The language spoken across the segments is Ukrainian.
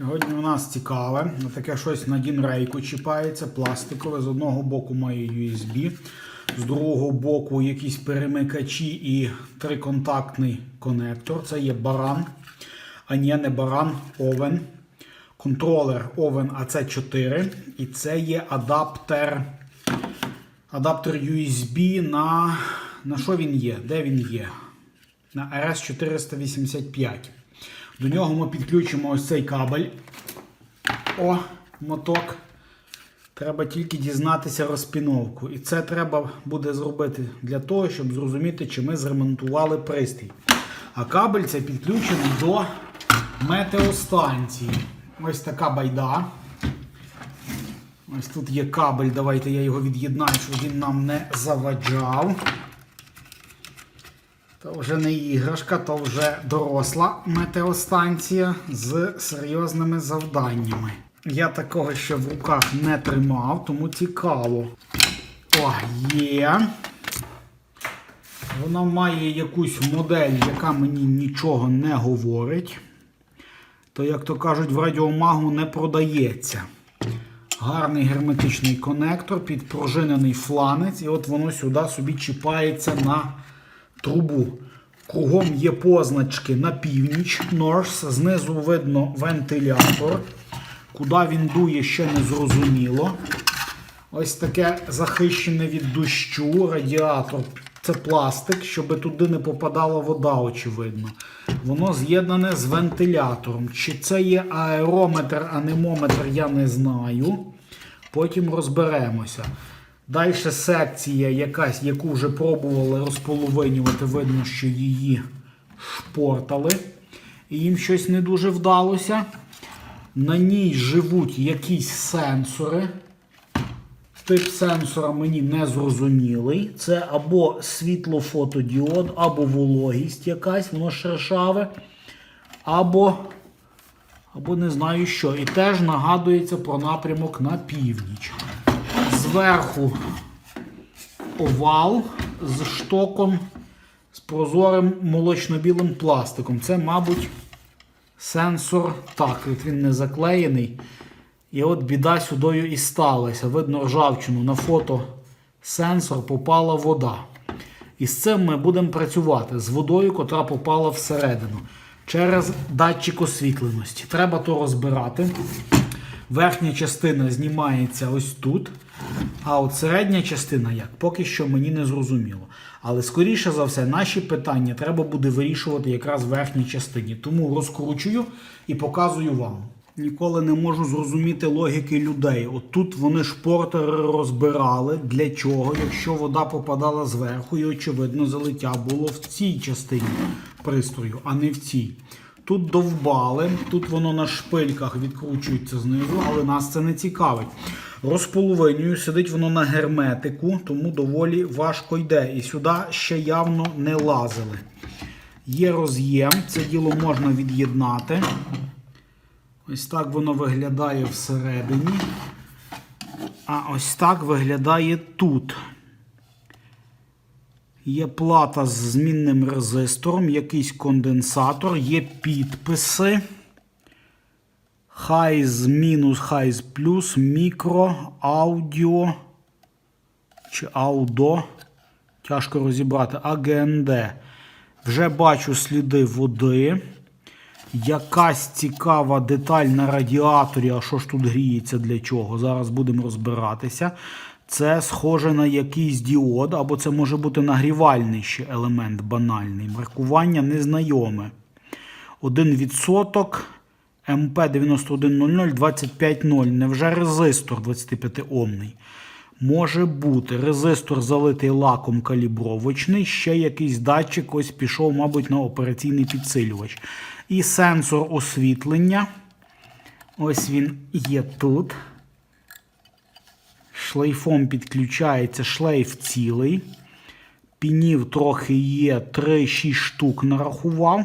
Сьогодні у нас цікаве. Таке щось на дінрейку чіпається, пластикове. З одного боку має USB, з другого боку якісь перемикачі і триконтактний конектор. Це є баран. А ні, не баран, овен. Контролер Oven AC4. І це є адаптер. Адаптер USB на. На що він є? Де він є? На RS485. До нього ми підключимо ось цей кабель. О, моток. Треба тільки дізнатися розпіновку. І це треба буде зробити для того, щоб зрозуміти, чи ми зремонтували пристрій. А кабель це підключений до метеостанції. Ось така байда. Ось тут є кабель. Давайте я його від'єднаю, щоб він нам не заваджав. То вже не іграшка, то вже доросла метеостанція з серйозними завданнями. Я такого ще в руках не тримав, тому цікаво. О, є. Вона має якусь модель, яка мені нічого не говорить. То, як то кажуть, в радіомагу не продається. Гарний герметичний конектор, підпружинений фланець, і от воно сюди собі чіпається на трубу. Кругом є позначки на північ, North, знизу видно вентилятор. Куди він дує, ще не зрозуміло. Ось таке захищене від дощу, радіатор. Це пластик, щоб туди не попадала вода, очевидно. Воно з'єднане з вентилятором. Чи це є аерометр, анемометр, я не знаю. Потім розберемося. Далі секція якась, яку вже пробували розполовинювати, видно, що її шпортали. І їм щось не дуже вдалося. На ній живуть якісь сенсори. Тип сенсора мені не зрозумілий. Це або світлофотодіод, або вологість якась, воно шершаве, або, або не знаю що. І теж нагадується про напрямок на північ. Зверху овал з штоком з прозорим молочно-білим пластиком. Це, мабуть, сенсор. Так, він не заклеєний. І от біда сюдою і сталася. Видно ржавчину на фото сенсор попала вода. І з цим ми будемо працювати з водою, котра попала всередину через датчик освітленості. Треба то розбирати. Верхня частина знімається ось тут. А от середня частина як? Поки що мені не зрозуміло. Але скоріше за все, наші питання треба буде вирішувати якраз в верхній частині. Тому розкручую і показую вам. Ніколи не можу зрозуміти логіки людей. От тут вони шпортери розбирали. Для чого? Якщо вода попадала зверху, і очевидно залиття було в цій частині пристрою, а не в цій. Тут довбали, тут воно на шпильках відкручується знизу, але нас це не цікавить. Розполовинюю, сидить воно на герметику, тому доволі важко йде. І сюди ще явно не лазили. Є роз'єм, це діло можна від'єднати. Ось так воно виглядає всередині. А ось так виглядає тут. Є плата з змінним резистором, якийсь конденсатор, є підписи. Хайз мінус, хайз плюс, мікро, аудіо чи аудо. Тяжко розібрати. АГНД. Вже бачу сліди води. Якась цікава деталь на радіаторі. А що ж тут гріється для чого? Зараз будемо розбиратися. Це схоже на якийсь діод, або це може бути нагрівальний ще елемент банальний. Маркування незнайоме. 1% МП9100 250. Невже резистор 25 омний? Може бути. Резистор залитий лаком калібровочний, ще якийсь датчик ось пішов, мабуть, на операційний підсилювач. І сенсор освітлення. Ось він є тут. Шлейфом підключається шлейф цілий. Пінів трохи є, 3-6 штук нарахував.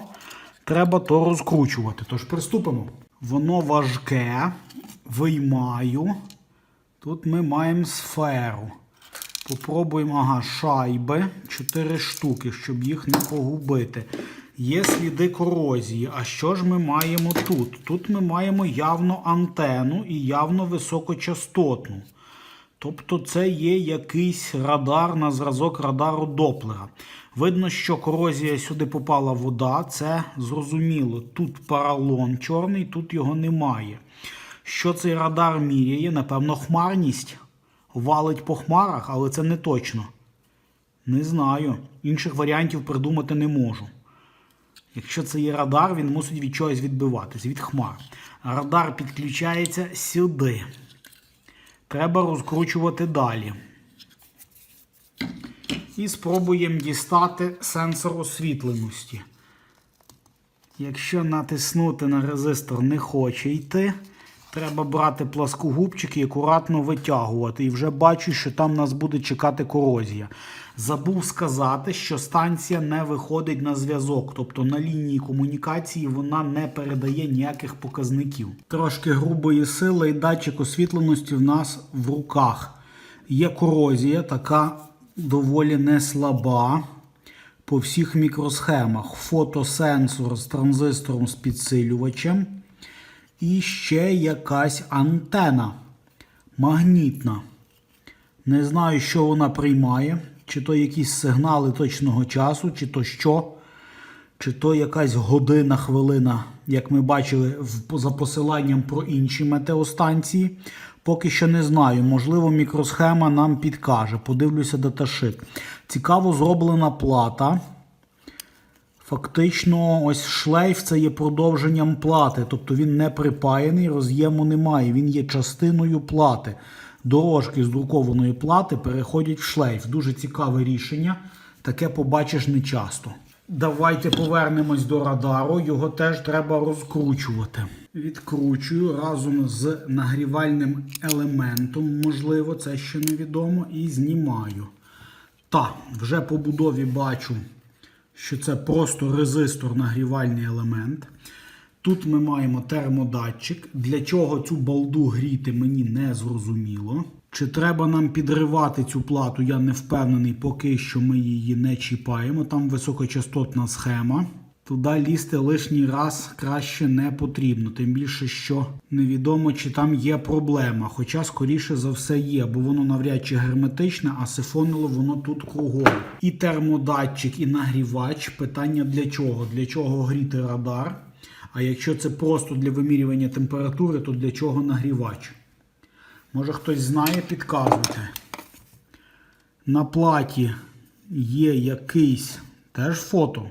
Треба то розкручувати. Тож приступимо. Воно важке. Виймаю. Тут ми маємо сферу. Попробуємо, ага, шайби. 4 штуки, щоб їх не погубити. Є сліди корозії. А що ж ми маємо тут? Тут ми маємо явно антенну і явно високочастотну. Тобто це є якийсь радар на зразок радару Доплера. Видно, що корозія сюди попала вода, це зрозуміло. Тут паралон чорний, тут його немає. Що цей радар міряє? Напевно, хмарність валить по хмарах, але це не точно. Не знаю. Інших варіантів придумати не можу. Якщо це є радар, він мусить від чогось відбиватись, від хмар. Радар підключається сюди. Треба розкручувати далі. І спробуємо дістати сенсор освітленості. Якщо натиснути на резистор не хоче йти, треба брати пласкогубчик і акуратно витягувати. І вже бачу, що там нас буде чекати корозія. Забув сказати, що станція не виходить на зв'язок, тобто на лінії комунікації вона не передає ніяких показників. Трошки грубої сили і датчик освітленості в нас в руках. Є корозія, така доволі не слаба по всіх мікросхемах. Фотосенсор з транзистором з підсилювачем. І ще якась антена магнітна. Не знаю, що вона приймає, чи то якісь сигнали точного часу, чи то що, чи то якась година, хвилина, як ми бачили за посиланням про інші метеостанції. Поки що не знаю. Можливо, мікросхема нам підкаже. Подивлюся даташит. Цікаво зроблена плата. Фактично, ось шлейф це є продовженням плати, тобто він не припаяний, роз'єму немає, він є частиною плати. Дорожки з друкованої плати переходять в шлейф. Дуже цікаве рішення. Таке побачиш не часто. Давайте повернемось до радару. Його теж треба розкручувати. Відкручую разом з нагрівальним елементом, можливо, це ще невідомо, і знімаю. Та, вже по будові бачу, що це просто резистор нагрівальний елемент. Тут ми маємо термодатчик. Для чого цю балду гріти, мені не зрозуміло. Чи треба нам підривати цю плату, я не впевнений, поки що ми її не чіпаємо. Там високочастотна схема. Туди лізти лишній раз краще не потрібно. Тим більше, що невідомо, чи там є проблема. Хоча, скоріше за все, є, бо воно навряд чи герметичне, а сифонило воно тут кругом. І термодатчик, і нагрівач. Питання для чого? Для чого гріти радар? А якщо це просто для вимірювання температури, то для чого нагрівач? Може хтось знає, підказуйте. На платі є якийсь теж фото.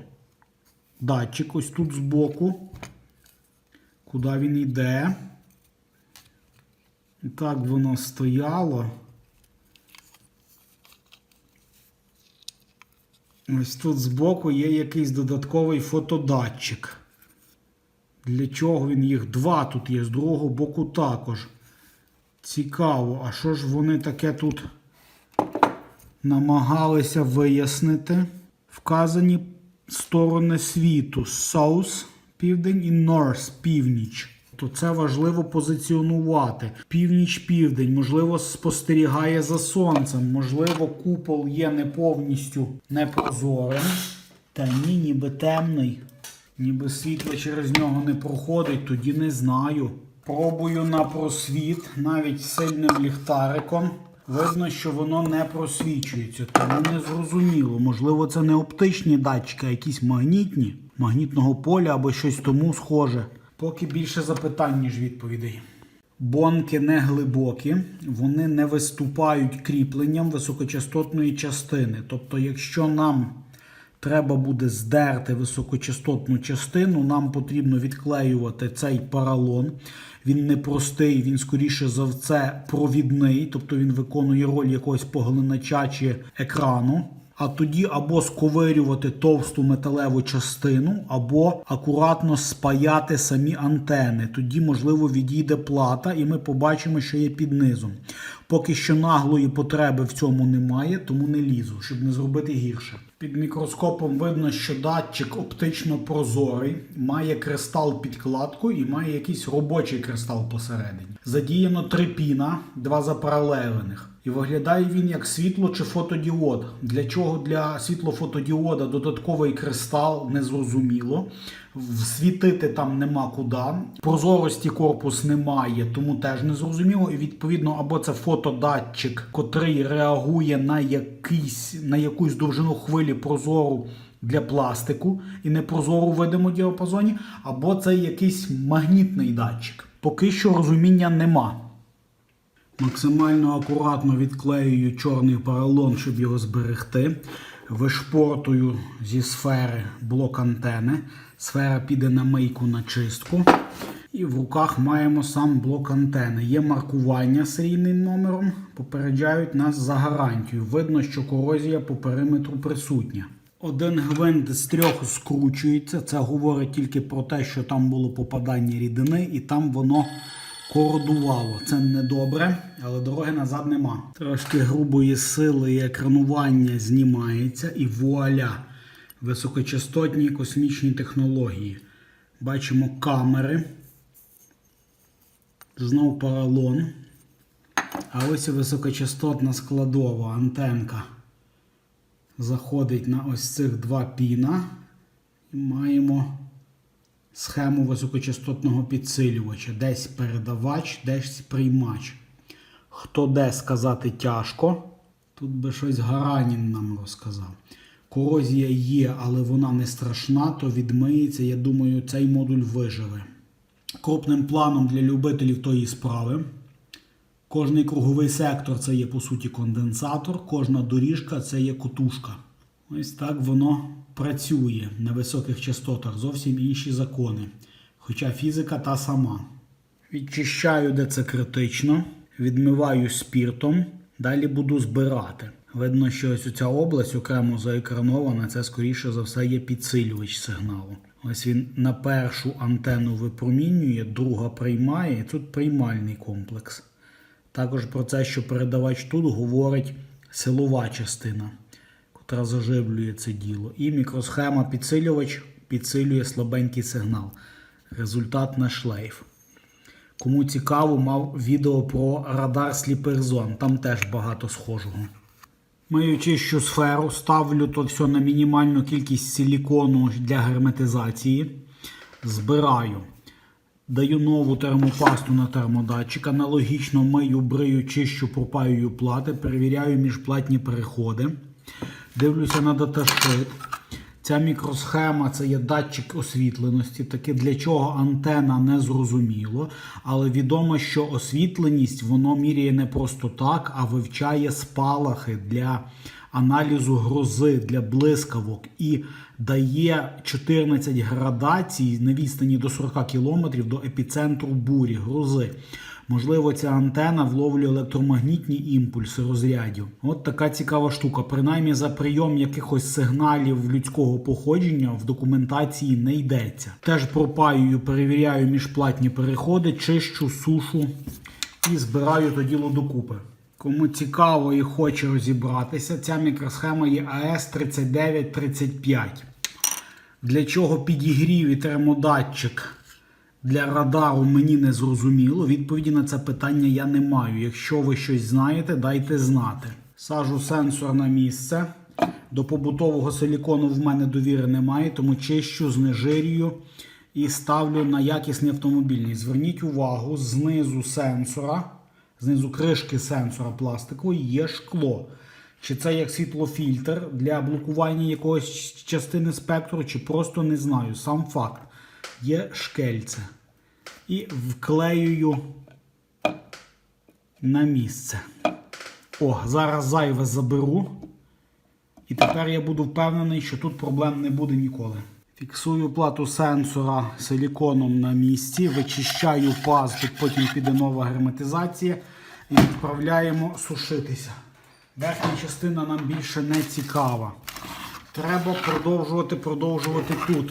Датчик ось тут збоку. Куди він йде? І так воно стояло. Ось тут збоку є якийсь додатковий фотодатчик. Для чого він їх два тут є, з другого боку також. Цікаво, а що ж вони таке тут намагалися вияснити? Вказані сторони світу: South, південь і North, північ. То це важливо позиціонувати. Північ-південь, можливо, спостерігає за сонцем, можливо, купол є не повністю непрозорим. Та ні, ніби темний. Ніби світло через нього не проходить, тоді не знаю. Пробую на просвіт, навіть сильним ліхтариком. Видно, що воно не просвічується, тому не зрозуміло. Можливо, це не оптичні датчики, а якісь магнітні, магнітного поля або щось тому схоже. Поки більше запитань, ніж відповідей. Бонки не глибокі, вони не виступають кріпленням високочастотної частини. Тобто, якщо нам треба буде здерти високочастотну частину, нам потрібно відклеювати цей поролон. Він не простий, він скоріше за все провідний, тобто він виконує роль якогось поглинача чи екрану. А тоді або сковирювати товсту металеву частину, або акуратно спаяти самі антени. Тоді, можливо, відійде плата, і ми побачимо, що є під низом. Поки що наглої потреби в цьому немає, тому не лізу, щоб не зробити гірше. Під мікроскопом видно, що датчик оптично прозорий, має кристал підкладку і має якийсь робочий кристал посередині. Задіяно три піна, два запаралелених. І виглядає він як світло чи фотодіод. Для чого для світлофотодіода додатковий кристал незрозуміло. Світити там нема куди. Прозорості корпус немає, тому теж не зрозуміло. І відповідно, або це фотодатчик, котрий реагує на якийсь на якусь довжину хвилі прозору для пластику і непрозору в видимому діапазоні, або це якийсь магнітний датчик. Поки що розуміння нема. Максимально акуратно відклеюю чорний поролон, щоб його зберегти. Вишпортую зі сфери блок антени. Сфера піде на мийку на чистку. І в руках маємо сам блок антени. Є маркування серійним номером, попереджають нас за гарантію. Видно, що корозія по периметру присутня. Один гвинт з трьох скручується. Це говорить тільки про те, що там було попадання рідини, і там воно кородувало. Це недобре, але дороги назад нема. Трошки грубої сили і екранування знімається, і вуаля! Високочастотні космічні технології. Бачимо камери. Знов поролон. А ось і високочастотна складова антенка заходить на ось цих два піна. І маємо схему високочастотного підсилювача. Десь передавач, десь приймач. Хто де сказати тяжко. Тут би щось Гаранін нам розказав. Корозія є, але вона не страшна, то відмиється. Я думаю, цей модуль виживе. Крупним планом для любителів тої справи. Кожний круговий сектор це є по суті конденсатор, кожна доріжка це є котушка. Ось так воно працює на високих частотах, зовсім інші закони. Хоча фізика та сама. Відчищаю, де це критично, відмиваю спіртом, далі буду збирати. Видно, що ось ця область окремо заекранована, це скоріше за все є підсилювач сигналу. Ось він на першу антенну випромінює, друга приймає, і тут приймальний комплекс. Також про це, що передавач тут говорить силова частина, котра заживлює це діло. І мікросхема підсилювач підсилює слабенький сигнал. Результат на шлейф. Кому цікаво, мав відео про радар сліпих зон. Там теж багато схожого. Мию чищу сферу, ставлю то все на мінімальну кількість силікону для герметизації. Збираю. Даю нову термопасту на термодатчик. Аналогічно мию, брию, чищу, пропаюю плати, перевіряю міжплатні переходи. Дивлюся на даташит. Ця мікросхема це є датчик освітленості. Таки для чого антена не зрозуміло. Але відомо, що освітленість воно міряє не просто так, а вивчає спалахи для аналізу грози, для блискавок і дає 14 градацій на відстані до 40 км до епіцентру бурі, грози. Можливо, ця антена вловлює електромагнітні імпульси розрядів. От така цікава штука. Принаймні за прийом якихось сигналів людського походження в документації не йдеться. Теж пропаюю, перевіряю міжплатні переходи, чищу, сушу і збираю то діло докупи. Кому цікаво і хоче розібратися, ця мікросхема є АС3935. Для чого підігрів і термодатчик для радару мені не зрозуміло. Відповіді на це питання я не маю. Якщо ви щось знаєте, дайте знати. Сажу сенсор на місце. До побутового силікону в мене довіри немає, тому чищу, знежирюю і ставлю на якісний автомобільний. Зверніть увагу, знизу сенсора, знизу кришки сенсора пластикової є шкло. Чи це як світлофільтр для блокування якоїсь частини спектру, чи просто не знаю. Сам факт. Є шкельце. І вклеюю на місце. О, зараз зайве заберу. І тепер я буду впевнений, що тут проблем не буде ніколи. Фіксую плату сенсора силіконом на місці, вичищаю паз, тут потім піде нова герметизація і відправляємо сушитися. Верхня частина нам більше не цікава. Треба продовжувати, продовжувати тут.